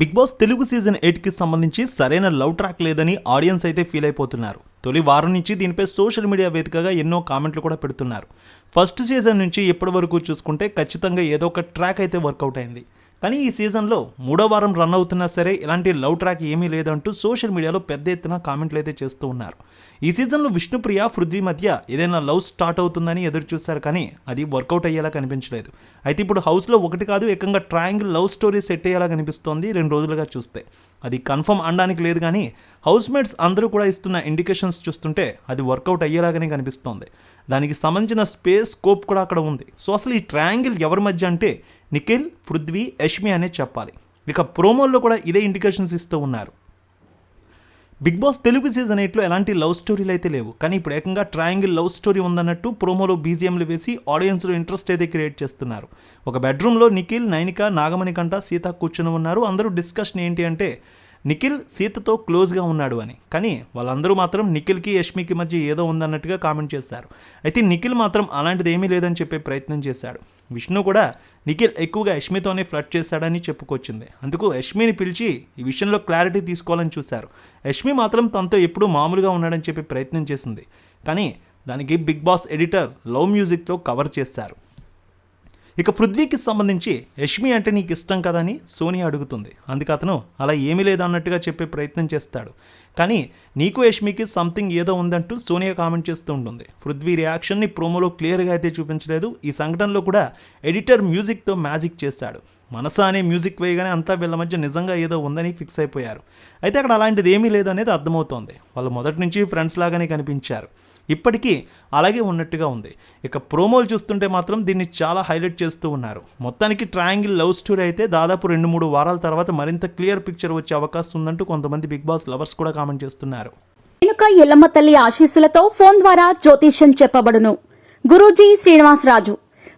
Big boss Telugu season ఎయిట్కి సంబంధించి సరైన లవ్ ట్రాక్ లేదని ఆడియన్స్ అయితే ఫీల్ అయిపోతున్నారు. తొలి వారం నుంచి దీనిపై సోషల్ మీడియా వేదికగా ఎన్నో కామెంట్లు కూడా పెడుతున్నారు. ఫస్ట్ సీజన్ నుంచి ఇప్పటి వరకు చూసుకుంటే ఖచ్చితంగా ఏదో ఒక ట్రాక్ అయితే వర్కౌట్ అయింది. కానీ ఈ సీజన్లో మూడో వారం రన్ అవుతున్నా సరే ఇలాంటి లవ్ ట్రాక్ ఏమీ లేదంటూ సోషల్ మీడియాలో పెద్ద ఎత్తున కామెంట్లు అయితే చేస్తూ ఉన్నారు. ఈ సీజన్లో విష్ణుప్రియ పృథ్వీ మధ్య ఏదైనా లవ్ స్టార్ట్ అవుతుందని ఎదురు చూశారు కానీ అది వర్కౌట్ అయ్యేలా కనిపించలేదు. అయితే ఇప్పుడు హౌస్లో ఒకటి కాదు ఏకంగా ట్రయాంగిల్ లవ్ స్టోరీ సెట్ అయ్యేలా కనిపిస్తోంది రెండు రోజులుగా చూస్తే. అది కన్ఫర్మ్ అనడానికి లేదు కానీ హౌస్ మేట్స్ అందరూ కూడా ఇస్తున్న ఇండికేషన్స్ చూస్తుంటే అది వర్కౌట్ అయ్యేలాగానే కనిపిస్తోంది. దానికి సంబంధించిన స్పేస్ స్కోప్ కూడా అక్కడ ఉంది. సో అసలు ఈ ట్రయాంగిల్ ఎవరి మధ్య అంటే నిఖిల్ పృథ్వీ యష్మి అనే చెప్పాలి. ఇక ప్రోమోల్లో కూడా ఇదే ఇండికేషన్స్ ఇస్తూ ఉన్నారు. బిగ్ బాస్ తెలుగు సీజన్ ఎయిట్లో ఎలాంటి లవ్ స్టోరీలు అయితే లేవు. కానీ ఇప్పుడు ఏకంగా ట్రయాంగిల్ లవ్ స్టోరీ ఉందన్నట్టు ప్రోమోలో బీజిఎంలు వేసి ఆడియన్స్లో ఇంట్రెస్ట్ అయితే క్రియేట్ చేస్తున్నారు. ఒక బెడ్రూమ్లో నిఖిల్ నైనిక నాగమణి కంట సీత కూర్చుని ఉన్నారు. అందరూ డిస్కషన్ ఏంటి అంటే నిఖిల్ సీతతో క్లోజ్గా ఉన్నాడు అని. కానీ వాళ్ళందరూ మాత్రం నిఖిల్కి యష్మికి మధ్య ఏదో ఉందన్నట్టుగా కామెంట్ చేశారు అయితే నిఖిల్ మాత్రం అలాంటిది ఏమీ లేదని చెప్పే ప్రయత్నం చేశాడు. విష్ణు కూడా నిఖిల్ ఎక్కువగా యష్మితోనే ఫ్లడ్ చేశాడని చెప్పుకొచ్చింది. అందుకు యష్మిని పిలిచి ఈ విషయంలో క్లారిటీ తీసుకోవాలని చూశారు. యష్మి మాత్రం తనతో ఎప్పుడూ మామూలుగా ఉన్నాడని చెప్పి ప్రయత్నం చేసింది. కానీ దానికి బిగ్ బాస్ ఎడిటర్ లవ్ మ్యూజిక్తో కవర్ చేశారు. ఇక పృథ్వీకి సంబంధించి యష్మి అంటే నీకు ఇష్టం కదా అని సోనియా అడుగుతుంది. అందుకు అతను అలా ఏమీ లేదు అన్నట్టుగా చెప్పే ప్రయత్నం చేస్తాడు. కానీ నీకు యష్మికి సంథింగ్ ఏదో ఉందంటూ సోనియా కామెంట్ చేస్తూ ఉంటుంది. పృథ్వీ రియాక్షన్ని ప్రోమోలో క్లియర్గా అయితే చూపించలేదు. ఈ సంఘటనలో కూడా ఎడిటర్ మ్యూజిక్తో మ్యాజిక్ చేశాడు. మనసా అనే మ్యూజిక్ వేయగానే అంతా వీళ్ళ మధ్య నిజంగా ఏదో ఉందని ఫిక్స్ అయిపోయారు. అయితే అక్కడ అలాంటిది ఏమీ లేదనేది అర్థమవుతోంది. వాళ్ళు మొదటి నుంచి ఫ్రెండ్స్ లాగానే కనిపించారు. ఇప్పటికీ అలాగే ఉన్నట్టుగా ఉంది. ఇక ప్రోమోలు చూస్తుంటే మాత్రం దీన్ని చాలా హైలైట్ చేస్తూ ఉన్నారు. మొత్తానికి ట్రయాంగిల్ లవ్ స్టోరీ అయితే దాదాపు రెండు మూడు వారాల తర్వాత మరింత క్లియర్ పిక్చర్ వచ్చే అవకాశం ఉందంటూ కొంతమంది బిగ్ బాస్ లవర్స్ కూడా కామెంట్ చేస్తున్నారు. వెనుక ఎల్లమ్మ తల్లి ఆశీస్సులతో ఫోన్ ద్వారా జ్యోతిష్యం చెప్పబడును. గురూజీ శ్రీనివాసరాజు.